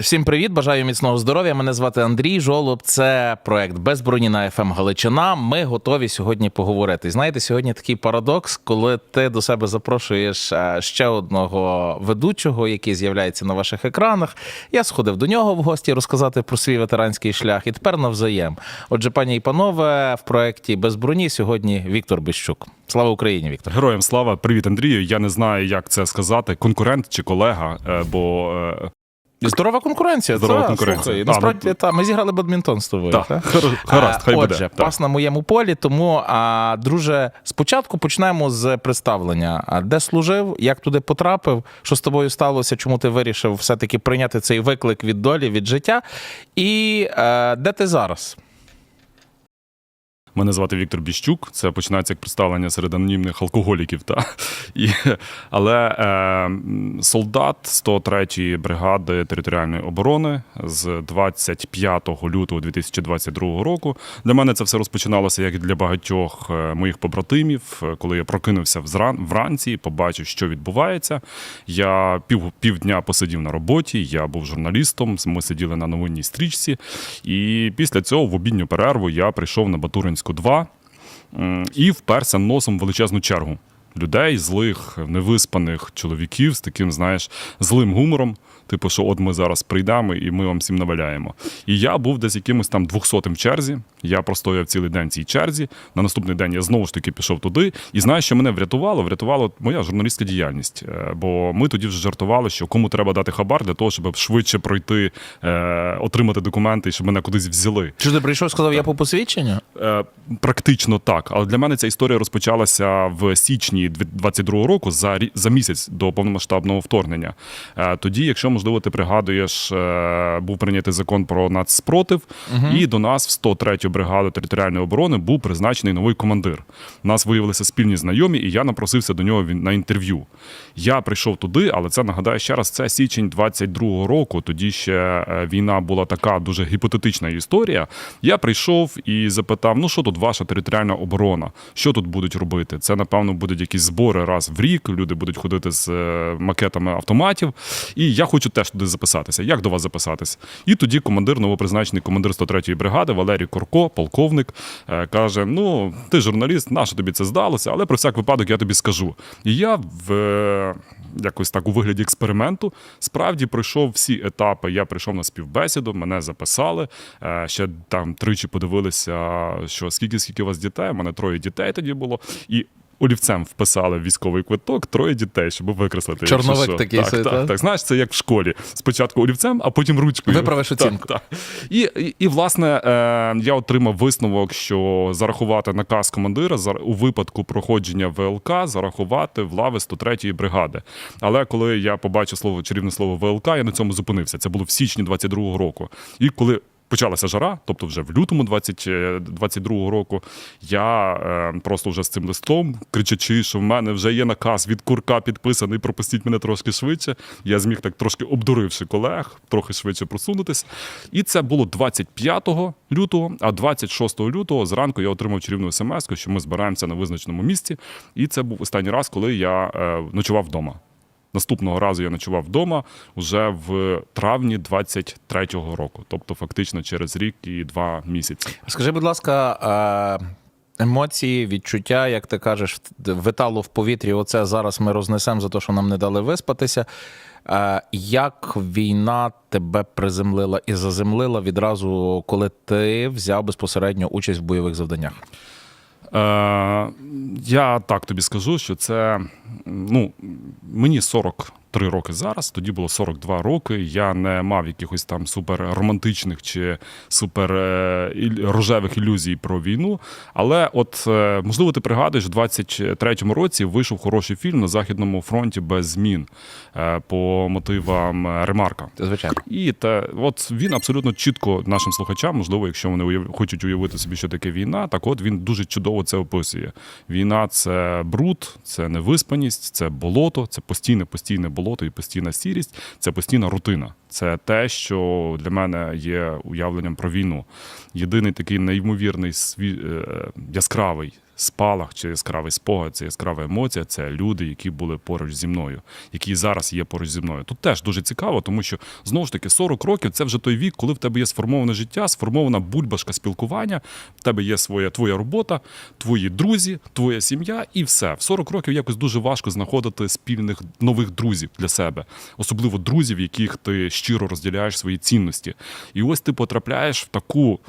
Всім привіт, бажаю міцного здоров'я. Мене звати Андрій Жолоб. Це проект без броні на ФМ Галичина. Ми готові сьогодні поговорити. Знаєте, сьогодні такий парадокс, коли ти до себе запрошуєш е, ще одного ведучого, який з'являється на ваших екранах. Я сходив до нього в гості розказати про свій ветеранський шлях, і тепер навзаєм. Отже, пані і панове, в проекті без броні сьогодні Віктор Бищук. Слава Україні, Віктор. Героям слава, привіт, Андрію. Я не знаю, як це сказати, конкурент чи колега, е, бо е, Здорова конкуренція. Здорова це, конкуренція. Слухай, Та, насправді, ну, та, ми зіграли бадмінтон з тобою. та? гаразд, хай Отже, буде. Пас на моєму полі. Тому, а, друже, спочатку почнемо з представлення. А Де служив, як туди потрапив, що з тобою сталося, чому ти вирішив все-таки прийняти цей виклик від долі, від життя, і а, де ти зараз? Мене звати Віктор Біщук. Це починається як представлення серед анонімних алкоголіків. Та? І, але е, солдат 103-ї бригади територіальної оборони з 25 лютого 2022 року. Для мене це все розпочиналося як для багатьох е, моїх побратимів. Коли я прокинувся вранці, побачив, що відбувається. Я пів, півдня посидів на роботі, я був журналістом, ми сиділи на новинній стрічці. І після цього в обідню перерву я прийшов на Батуринську 2 два, і вперся носом в величезну чергу. Людей, злих, невиспаних чоловіків з таким, знаєш, злим гумором. Типу, що от ми зараз прийдемо і ми вам всім наваляємо. І я був десь якимось там 200-м в черзі. Я простояв цілий день в цій черзі. На наступний день я знову ж таки пішов туди. І знаєш, що мене врятувало? Врятувала моя журналістська діяльність. Е, Бо ми тоді вже жартували, що кому треба дати хабар для того, щоб швидше пройти, е, отримати документи щоб мене кудись взяли. Чи ти прийшов, сказав, я по посвідченню? Е, Практично так, але для мене ця історія розпочалася в січні 2022 року за за місяць до повномасштабного вторгнення. Тоді, якщо можливо, ти пригадуєш, е, був прийнятий закон про нацспротив, і до нас в 103-ю бригаду територіальної оборони був призначений новий командир. У нас виявилися спільні знайомі, і я напросився до нього на інтерв'ю. Я прийшов туди, але це нагадаю ще раз. Це січень 22-го року. Тоді ще е, війна була така дуже гіпотетична історія. Я прийшов і запитав: ну що тут ваша територіальна оборона? Що тут будуть робити? Це напевно будуть якісь збори раз в рік. Люди будуть ходити з е, макетами автоматів. І я хочу теж туди записатися. Як до вас записатись? І тоді командир, новопризначений командир 103-ї бригади Валерій Корко, полковник, е, каже: Ну, ти журналіст, нащо тобі це здалося, але про всяк випадок я тобі скажу. І я в е, якось так у вигляді експерименту справді пройшов всі етапи. Я прийшов на співбесіду, мене записали. е, Ще там тричі подивилися, що скільки скільки у вас дітей. У мене троє дітей тоді було. І олівцем вписали в військовий квиток троє дітей, щоб викреслити. Чорновик такий так, так, так. Знаєш, це як в школі. Спочатку олівцем, а потім ручкою. Виправиш оцінку. так. І, і, і власне, е, я отримав висновок, що зарахувати наказ командира зар- у випадку проходження ВЛК, зарахувати в лави 103-ї бригади. Але коли я побачив слово чарівне слово ВЛК, я на цьому зупинився. Це було в січні 22-го року. І коли Почалася жара, тобто вже в лютому 20, 22-го року. Я е, просто вже з цим листом, кричачи, що в мене вже є наказ від курка підписаний, пропустіть мене трошки швидше. Я зміг так трошки обдуривши колег, трохи швидше просунутись. І це було 25 лютого, а 26 лютого зранку я отримав чарівну смс, що ми збираємося на визначеному місці. І це був останній раз, коли я е, ночував вдома. Наступного разу я ночував вдома вже в травні 23-го року, тобто фактично через рік і два місяці. Скажи, будь ласка, емоції, відчуття, як ти кажеш, витало в повітрі. Оце зараз ми рознесемо за те, що нам не дали виспатися. Як війна тебе приземлила і заземлила відразу, коли ти взяв безпосередньо участь в бойових завданнях? Е, я так тобі скажу, що це ну, мені 43 роки зараз, тоді було 42 роки. Я не мав якихось там супер романтичних чи супер е, рожевих ілюзій про війну. Але, от, е, можливо, ти пригадуєш, в 23-му році вийшов хороший фільм на Західному фронті без змін е, по мотивам Ремарка. Звичайно. І та от він абсолютно чітко нашим слухачам, можливо, якщо вони уяв... хочуть уявити собі, що таке війна, так от він дуже чудово це описує. Війна це бруд, це невиспаність, це болото, це постійне, постійне болото і постійна сірість, це постійна рутина. Це те, що для мене є уявленням про війну. Єдиний такий неймовірний сві... е, яскравий спалах, чи яскравий спогад, це яскрава емоція, це люди, які були поруч зі мною, які зараз є поруч зі мною. Тут теж дуже цікаво, тому що знову ж таки 40 років це вже той вік, коли в тебе є сформоване життя, сформована бульбашка спілкування, в тебе є своя твоя робота, твої друзі, твоя сім'я, і все. В 40 років якось дуже важко знаходити спільних нових друзів для себе, особливо друзів, яких ти щиро розділяєш свої цінності. І ось ти потрапляєш в таку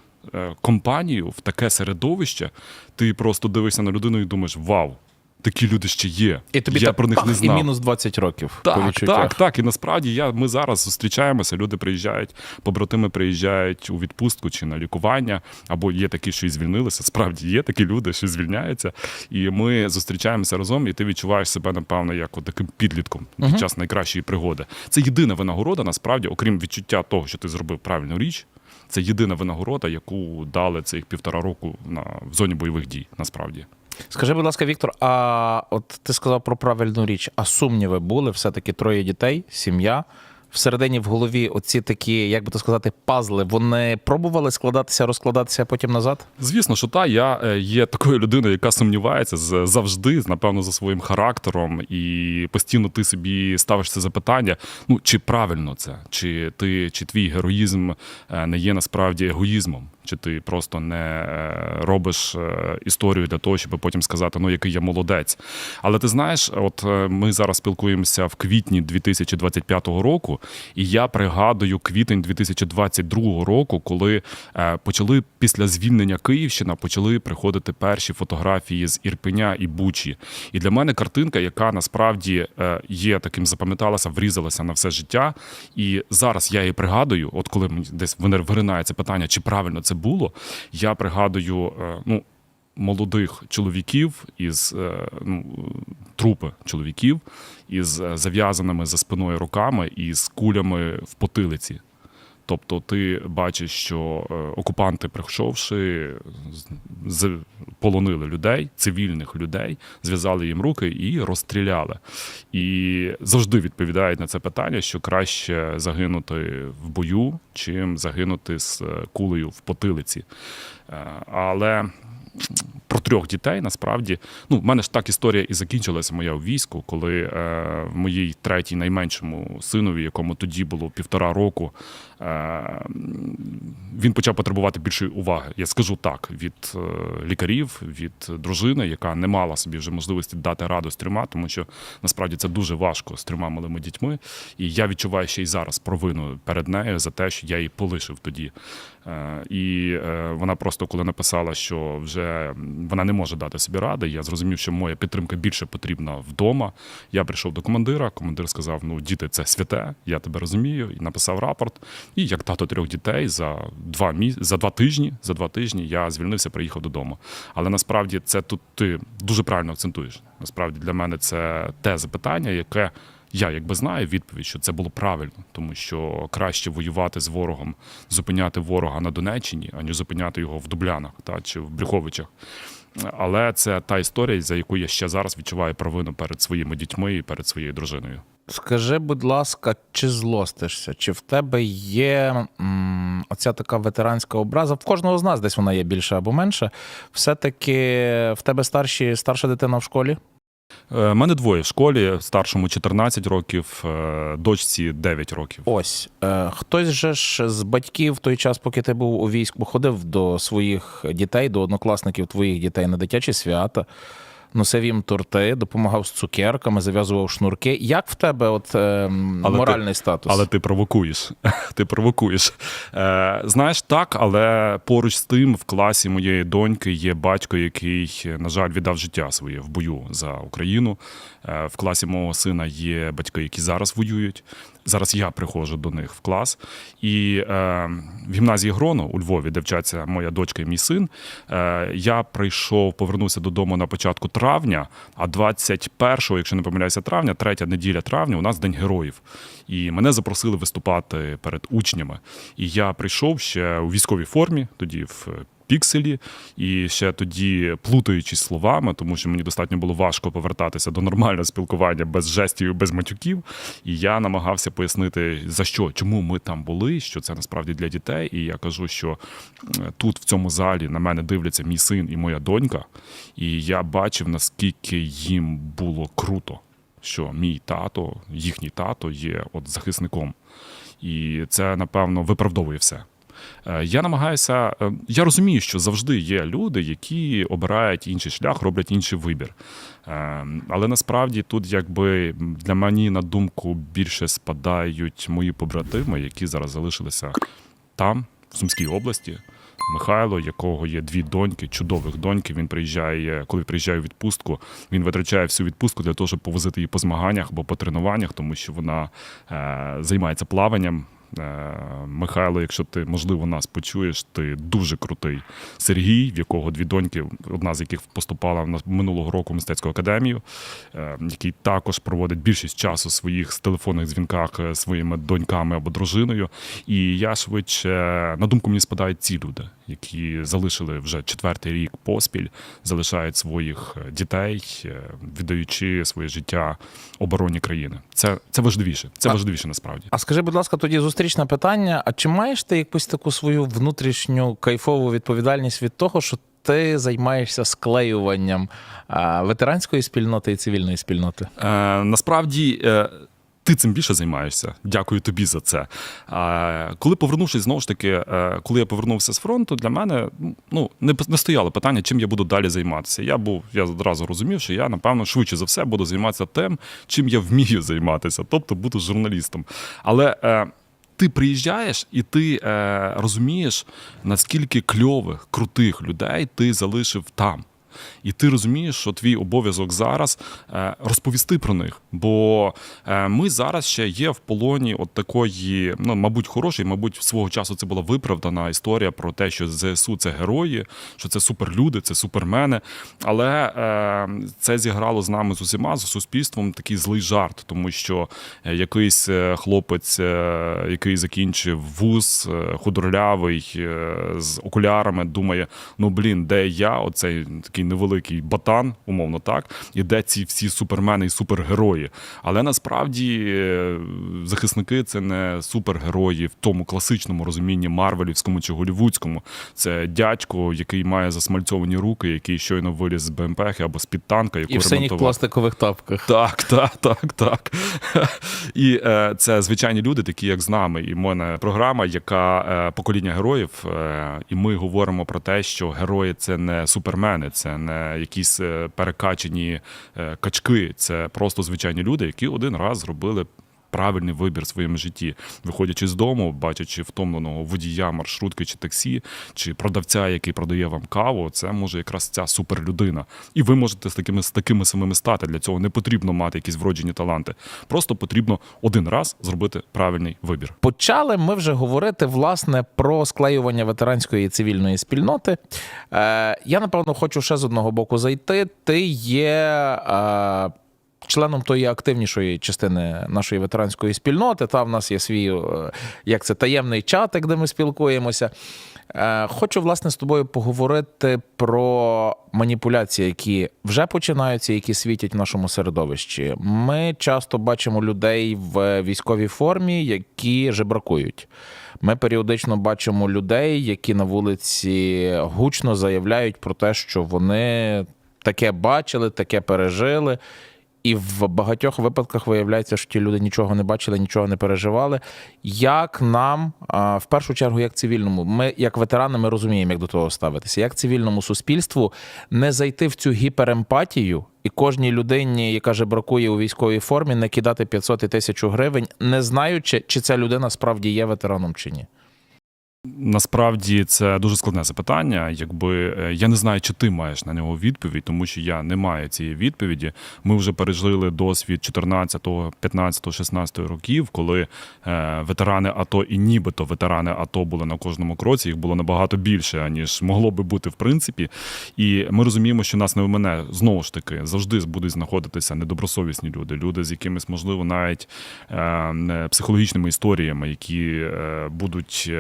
компанію, в таке середовище, ти просто дивишся на людину і думаєш: Вау! Такі люди ще є. І тобі я так про них пах, не і мінус 20 років. Так, так, так. І насправді я, ми зараз зустрічаємося, люди приїжджають, побратими приїжджають у відпустку чи на лікування, або є такі, що і звільнилися. Справді є такі люди, що звільняються. І ми зустрічаємося разом, і ти відчуваєш себе, напевно, як от таким підлітком під час найкращої пригоди. Це єдина винагорода, насправді, окрім відчуття того, що ти зробив правильну річ. Це єдина винагорода, яку дали цих півтора року на в зоні бойових дій. Насправді. Скажи, будь ласка, Віктор, а от ти сказав про правильну річ, а сумніви були все-таки троє дітей, сім'я. Всередині в голові оці такі, як би то сказати, пазли, вони пробували складатися, розкладатися потім назад? Звісно, що та я е, є такою людиною, яка сумнівається завжди, напевно, за своїм характером, і постійно ти собі ставиш це запитання: ну чи правильно це, чи ти, чи твій героїзм е, не є насправді егоїзмом, чи ти просто не е, робиш е, історію для того, щоб потім сказати, ну який я молодець. Але ти знаєш, от е, ми зараз спілкуємося в квітні 2025 року, і я пригадую квітень 2022 року, коли почали після звільнення Київщина, почали приходити перші фотографії з Ірпеня і Бучі. І для мене картинка, яка насправді є таким запам'яталася, врізалася на все життя. І зараз я її пригадую, от коли мені десь вине- виринає це питання, чи правильно це було, я пригадую, е, ну. Молодих чоловіків із е, ну, трупи чоловіків із е, зав'язаними за спиною руками і з кулями в потилиці. Тобто ти бачиш, що е, окупанти, прийшовши, полонили людей, цивільних людей, зв'язали їм руки і розстріляли. І завжди відповідають на це питання, що краще загинути в бою, чим загинути з е, кулею в потилиці. Е, Але про трьох дітей насправді ну в мене ж так історія і закінчилася моя у війську, коли е, моїй третій найменшому синові, якому тоді було півтора року, е, він почав потребувати більшої уваги. Я скажу так: від е, лікарів, від дружини, яка не мала собі вже можливості дати раду з трьома, тому що насправді це дуже важко з трьома малими дітьми. І я відчуваю ще й зараз провину перед нею за те, що я її полишив тоді. Е, І е, вона просто коли написала, що вже вона не може дати собі ради, я зрозумів, що моя підтримка більше потрібна вдома. Я прийшов до командира. Командир сказав: Ну, діти, це святе, я тебе розумію. І написав рапорт. І як тато трьох дітей за два мі... за два тижні, за два тижні я звільнився, приїхав додому. Але насправді це тут ти дуже правильно акцентуєш. Насправді для мене це те запитання, яке. Я якби знаю відповідь, що це було правильно, тому що краще воювати з ворогом, зупиняти ворога на Донеччині, аніж зупиняти його в Дублянах та чи в Брюховичах. Але це та історія, за яку я ще зараз відчуваю провину перед своїми дітьми і перед своєю дружиною. Скажи, будь ласка, чи злостишся? Чи в тебе є м, оця така ветеранська образа? В кожного з нас десь вона є більше або менше. Все-таки в тебе старші, старша дитина в школі? Е, мене двоє в школі, старшому 14 років, е, дочці 9 років. Ось е, хтось же ж з батьків той час, поки ти був у війську, ходив до своїх дітей, до однокласників твоїх дітей на дитячі свята, носив їм торти, допомагав з цукерками, зав'язував шнурки. Як в тебе от е, моральний статус? Але ти провокуєш. ти провокуєш. Е, знаєш, так, але поруч з тим в класі моєї доньки є батько, який, на жаль, віддав життя своє в бою за Україну. Е, в класі мого сина є батьки, які зараз воюють. Зараз я приходжу до них в клас. І е, в гімназії Гроно у Львові, де вчаться моя дочка і мій син, е, я прийшов, повернувся додому на початку травня, а 21-го, якщо не помиляюся, травня, третя неділя травня, у нас День героїв. І мене запросили виступати перед учнями. І я прийшов ще у військовій формі, тоді в пікселі, і ще тоді плутаючись словами, тому що мені достатньо було важко повертатися до нормального спілкування без жестів, без матюків. І я намагався пояснити за що, чому ми там були, що це насправді для дітей. І я кажу, що е, тут в цьому залі на мене дивляться мій син і моя донька, і я бачив наскільки їм було круто, що мій тато, їхній тато є от захисником. І це, напевно, виправдовує все. Е, Я намагаюся, е, я розумію, що завжди є люди, які обирають інший шлях, роблять інший вибір. Е, Але насправді тут, якби для мені на думку більше спадають мої побратими, які зараз залишилися там, в Сумській області. Михайло, якого є дві доньки, чудових доньки. Він приїжджає, коли приїжджає у відпустку. Він витрачає всю відпустку для того, щоб повозити її по змаганнях або по тренуваннях, тому що вона е, займається плаванням. Е, Михайло, якщо ти можливо нас почуєш, ти дуже крутий. Сергій, в якого дві доньки, одна з яких поступала на минулого року в мистецьку академію, е, який також проводить більшість часу своїх з телефонних дзвінках е, своїми доньками або дружиною. І я швидше на думку мені спадають ці люди, які залишили вже четвертий рік поспіль, залишають своїх е, дітей, е, віддаючи своє життя обороні країни. Це, це важливіше. Це А- важливіше насправді. А скажи, будь ласка, тоді зустрічне питання: а чи маєш ти якусь таку свою внутрішню кайфову відповідальність від того, що ти займаєшся склеюванням ветеранської спільноти і цивільної спільноти? Е, насправді. Е, ти цим більше займаєшся. Дякую тобі за це. А, коли повернувшись, знову ж таки, е, коли я повернувся з фронту, для мене ну не, не стояло питання, чим я буду далі займатися. Я був, я одразу розумів, що я напевно швидше за все буду займатися тим, чим я вмію займатися, тобто буду журналістом. Але е, ти приїжджаєш і ти е, розумієш, наскільки кльових, крутих людей ти залишив там. І ти розумієш, що твій обов'язок зараз е, розповісти про них. Бо е, ми зараз ще є в полоні от такої, ну мабуть, хорошої, мабуть, свого часу це була виправдана історія про те, що ЗСУ це герої, що це суперлюди, це супермени. Але е, це зіграло з нами з усіма, з суспільством такий злий жарт, тому що якийсь хлопець, який закінчив вуз, худорлявий з окулярами, думає: ну блін, де я? Оцей такий невеликий батан, умовно так, і де ці всі супермени і супергерої. Але насправді е, захисники це не супергерої в тому класичному розумінні Марвелівському чи голівудському. Це дядько, який має засмальцьовані руки, який щойно виліз з БМП або з-під танка, яку І в синіх пластикових тапках. Так, так, так, так. І е, це звичайні люди, такі як з нами. І в мене програма, яка е, покоління героїв. Е, і ми говоримо про те, що герої це не супермени, це не якісь е, перекачені е, качки. Це просто звичайні люди, які один раз зробили. Правильний вибір в своєму житті, виходячи з дому, бачачи втомленого водія, маршрутки чи таксі, чи продавця, який продає вам каву, це може якраз ця суперлюдина. І ви можете з такими з такими самими стати. Для цього не потрібно мати якісь вроджені таланти. Просто потрібно один раз зробити правильний вибір. Почали ми вже говорити власне про склеювання ветеранської і цивільної спільноти. Е, я напевно хочу ще з одного боку зайти. Ти є е, членом тої активнішої частини нашої ветеранської спільноти. Та в нас є свій е, як це таємний чатик, де ми спілкуємося. Е, Хочу власне з тобою поговорити про маніпуляції, які вже починаються, які світять в нашому середовищі. Ми часто бачимо людей в військовій формі, які жебракують. Ми періодично бачимо людей, які на вулиці гучно заявляють про те, що вони таке бачили, таке пережили. І в багатьох випадках виявляється, що ті люди нічого не бачили, нічого не переживали. Як нам, в першу чергу, як цивільному, ми, як ветерани, ми розуміємо, як до того ставитися, як цивільному суспільству не зайти в цю гіперемпатію і кожній людині, яка же бракує у військовій формі, не кидати 500 і тисячу гривень, не знаючи, чи ця людина справді є ветераном чи ні. Насправді це дуже складне запитання. Якби е, я не знаю, чи ти маєш на нього відповідь, тому що я не маю цієї відповіді. Ми вже пережили досвід 14, 15, 16 років, коли е, ветерани АТО і нібито ветерани АТО були на кожному кроці. Їх було набагато більше ніж могло би бути в принципі. І ми розуміємо, що нас не мене знову ж таки завжди будуть знаходитися недобросовісні люди, люди з якимись, можливо, навіть е, психологічними історіями, які е, будуть.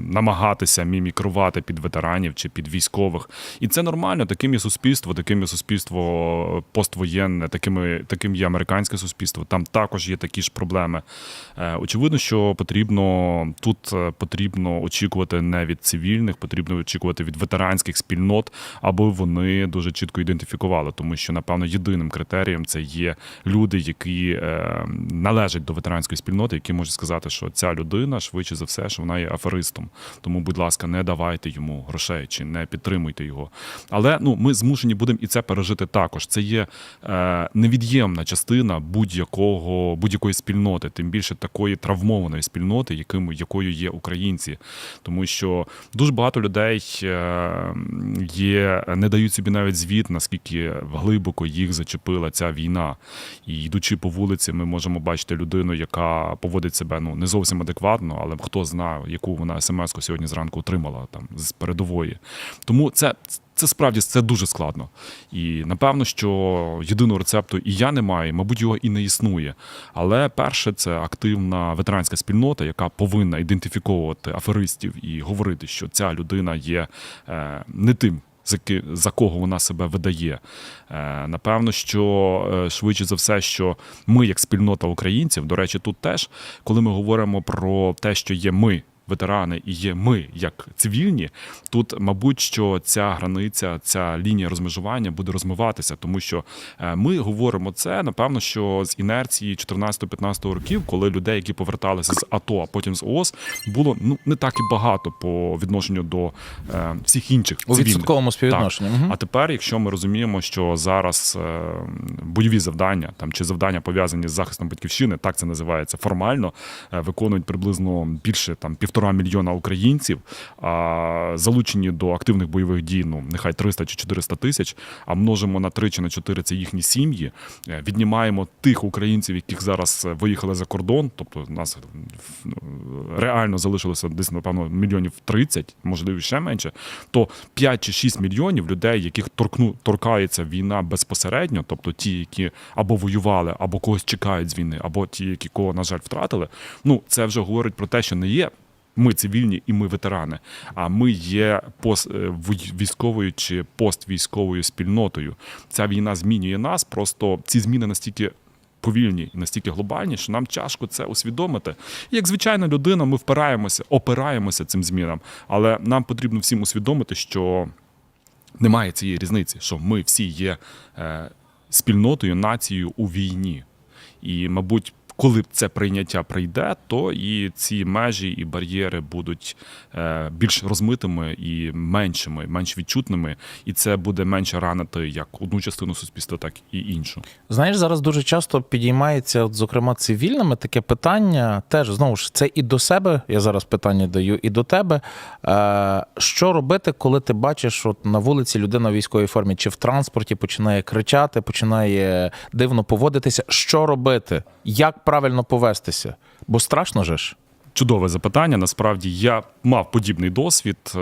Намагатися мімікрувати під ветеранів чи під військових. І це нормально. Таким є суспільство, таким є суспільство поствоєнне, такими, таким є американське суспільство. Там також є такі ж проблеми. Е, Очевидно, що потрібно тут е, потрібно очікувати не від цивільних, потрібно очікувати від ветеранських спільнот, аби вони дуже чітко ідентифікували, тому що напевно єдиним критерієм це є люди, які е, належать до ветеранської спільноти, які можуть сказати, що ця людина швидше за все, що вона є аферистом. Тому, будь ласка, не давайте йому грошей чи не підтримуйте його. Але ну ми змушені будемо і це пережити також. Це є е, невід'ємна частина будь-якого будь-якої спільноти, тим більше такої травмованої спільноти, яким якою є українці, тому що дуже багато людей е, є, не дають собі навіть звіт, наскільки глибоко їх зачепила ця війна. І йдучи по вулиці, ми можемо бачити людину, яка поводить себе ну не зовсім адекватно, але хто знає, яку вона смс-ку сьогодні зранку отримала там з передової. Тому це. Це справді це дуже складно. І напевно, що єдиного рецепту і я не маю, мабуть, його і не існує. Але перше, це активна ветеранська спільнота, яка повинна ідентифіковувати аферистів і говорити, що ця людина є е, не тим. За кого вона себе видає. Е, напевно, що е, швидше за все, що ми, як спільнота українців, до речі, тут теж, коли ми говоримо про те, що є ми. Ветерани і є ми як цивільні. Тут, мабуть, що ця границя, ця лінія розмежування буде розмиватися, тому що е, ми говоримо це напевно, що з інерції 14-15 років, коли людей, які поверталися з АТО, а потім з ООС, було ну не так і багато по відношенню до е, всіх інших У відсотковому співвідношенні. Мгм. А тепер, якщо ми розуміємо, що зараз е, бойові завдання там чи завдання пов'язані з захистом батьківщини, так це називається формально, е, виконують приблизно більше там півтора мільйона українців, а залучені до активних бойових дій, ну нехай 300 чи 400 тисяч, а множимо на 3 чи на 4 це їхні сім'ї. е, Віднімаємо тих українців, яких зараз е, виїхали за кордон, тобто нас ну, реально залишилося десь напевно мільйонів 30, можливо, ще менше. То 5 чи 6 мільйонів людей, яких торкну торкається війна безпосередньо, тобто ті, які або воювали, або когось чекають з війни, або ті, які кого на жаль втратили. Ну це вже говорить про те, що не є. Ми цивільні і ми ветерани. А ми є пост е, військовою чи поствійськовою спільнотою. Ця війна змінює нас. Просто ці зміни настільки повільні і настільки глобальні, що нам тяжко це усвідомити. І як звичайна людина, ми впираємося, опираємося цим змінам. Але нам потрібно всім усвідомити, що немає цієї різниці, що ми всі є е, спільнотою, нацією у війні. І, мабуть, коли це прийняття прийде, то і ці межі і бар'єри будуть е, більш розмитими і меншими, менш відчутними, і це буде менше ранити як одну частину суспільства, так і іншу. Знаєш, зараз дуже часто підіймається, от, зокрема, цивільними таке питання. Теж знову ж це і до себе. Я зараз питання даю, і до тебе. Е, що робити, коли ти бачиш, от на вулиці людина в військовій формі чи в транспорті починає кричати, починає дивно поводитися? Що робити? Як правильно повестися? Бо страшно же ж. Чудове запитання. Насправді я мав подібний досвід. Е,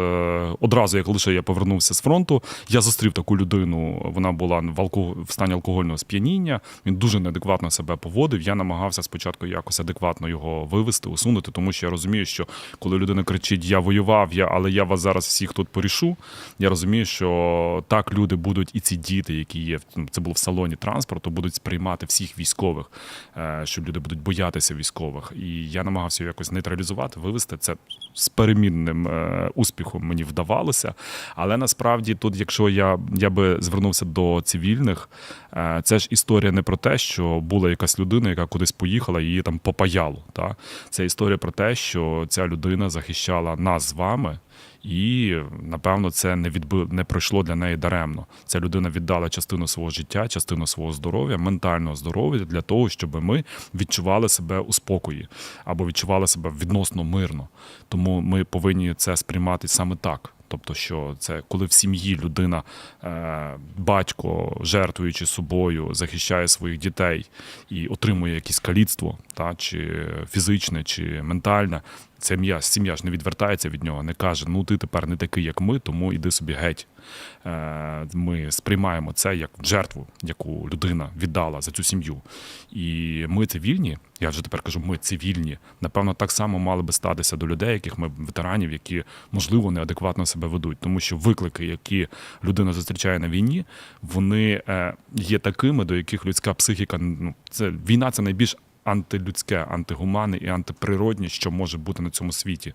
Одразу, як лише я повернувся з фронту, я зустрів таку людину. Вона була в алко- в стані алкогольного сп'яніння. Він дуже неадекватно себе поводив. Я намагався спочатку якось адекватно його вивести, усунути, тому що я розумію, що коли людина кричить Я воював, я, але я вас зараз всіх тут порішу. Я розумію, що так люди будуть, і ці діти, які є в- це було в салоні транспорту, будуть сприймати всіх військових, е, що люди будуть боятися військових. І я намагався якось нейтралізувати, вивести це з перемінним е, успіхом мені вдавалося. Але насправді тут, якщо я, я би звернувся до цивільних, е, це ж історія не про те, що була якась людина, яка кудись поїхала, її там попаяло. Та? Це історія про те, що ця людина захищала нас з вами. І напевно це не відби... не пройшло для неї даремно. Ця людина віддала частину свого життя, частину свого здоров'я, ментального здоров'я для того, щоб ми відчували себе у спокої або відчували себе відносно мирно. Тому ми повинні це сприймати саме так. Тобто, що це коли в сім'ї людина, е, батько, жертвуючи собою, захищає своїх дітей і отримує якесь каліцтво, та чи фізичне, чи ментальне, Сім'я, сім'я ж не відвертається від нього, не каже: ну ти тепер не такий, як ми, тому іди собі геть. Е, Ми сприймаємо це як жертву, яку людина віддала за цю сім'ю. І ми цивільні, я вже тепер кажу, ми цивільні. Напевно, так само мали би статися до людей, яких ми ветеранів, які можливо неадекватно себе ведуть, тому що виклики, які людина зустрічає на війні, вони е, є такими, до яких людська психіка ну це війна, це найбільш антилюдське, антигуманне і антиприродне, що може бути на цьому світі.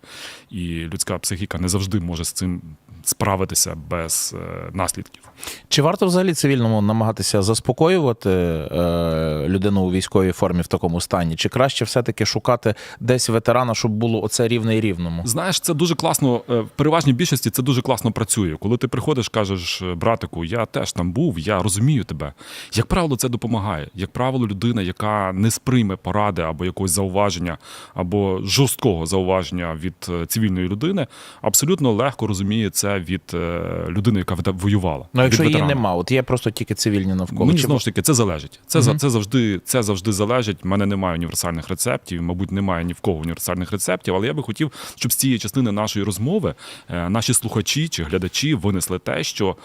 І людська психіка не завжди може з цим справитися без е, наслідків. Чи варто взагалі цивільному намагатися заспокоювати е, людину у військовій формі в такому стані? Чи краще все-таки шукати десь ветерана, щоб було оце рівне і рівному? Знаєш, це дуже класно. е, В переважній більшості це дуже класно працює. Коли ти приходиш, кажеш, братику, я теж там був, я розумію тебе. Як правило, це допомагає. Як правило, людина, яка не сприйме поради або якогось зауваження, або жорсткого зауваження від е, цивільної людини, абсолютно легко розуміє це від е, людини, яка воювала. Ну, якщо її нема, от є просто тільки цивільні навколо. Мені Чи знову ж таки це залежить. Це за це завжди це завжди залежить. У мене немає універсальних рецептів. Мабуть, немає ні в кого універсальних рецептів. Але я би хотів, щоб з цієї частини нашої розмови е, наші слухачі чи глядачі винесли те, що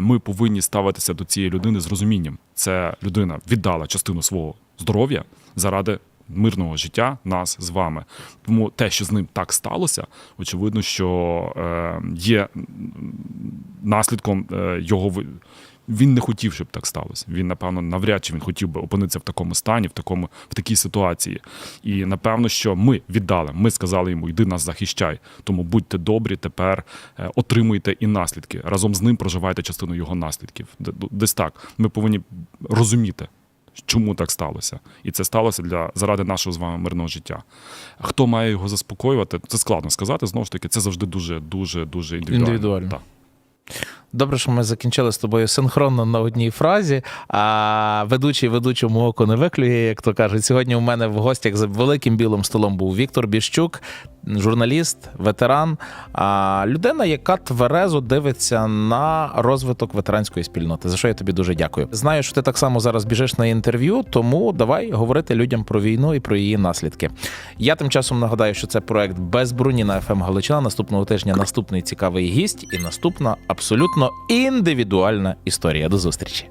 ми повинні ставитися до цієї людини з розумінням. Це людина віддала частину свого здоров'я заради. Мирного життя нас з вами, тому те, що з ним так сталося, очевидно, що е, є наслідком е, його він не хотів, щоб так сталося. Він, напевно, навряд чи він хотів би опинитися в такому стані, в такому, в такій ситуації. І напевно, що ми віддали. Ми сказали йому, йди нас захищай. Тому будьте добрі, тепер е, отримуйте і наслідки. Разом з ним проживайте частину його наслідків. Д- Десь так. Ми повинні розуміти. Чому так сталося? І це сталося для заради нашого з вами мирного життя. Хто має його заспокоювати? Це складно сказати. Знову ж таки, це завжди дуже, дуже, дуже індивідуально. Індивідуально. Так. Добре, що ми закінчили з тобою синхронно на одній фразі. А ведучий ведучому око не виклює, як то кажуть. Сьогодні у мене в гостях за великим білим столом був Віктор Біщук, журналіст, ветеран, а людина, яка тверезо дивиться на розвиток ветеранської спільноти. За що я тобі дуже дякую. Знаю, що ти так само зараз біжиш на інтерв'ю, тому давай говорити людям про війну і про її наслідки. Я тим часом нагадаю, що це проект без броні на ФМ Галичина. Наступного тижня наступний цікавий гість і наступна абсолютно індивідуальна історія. До зустрічі.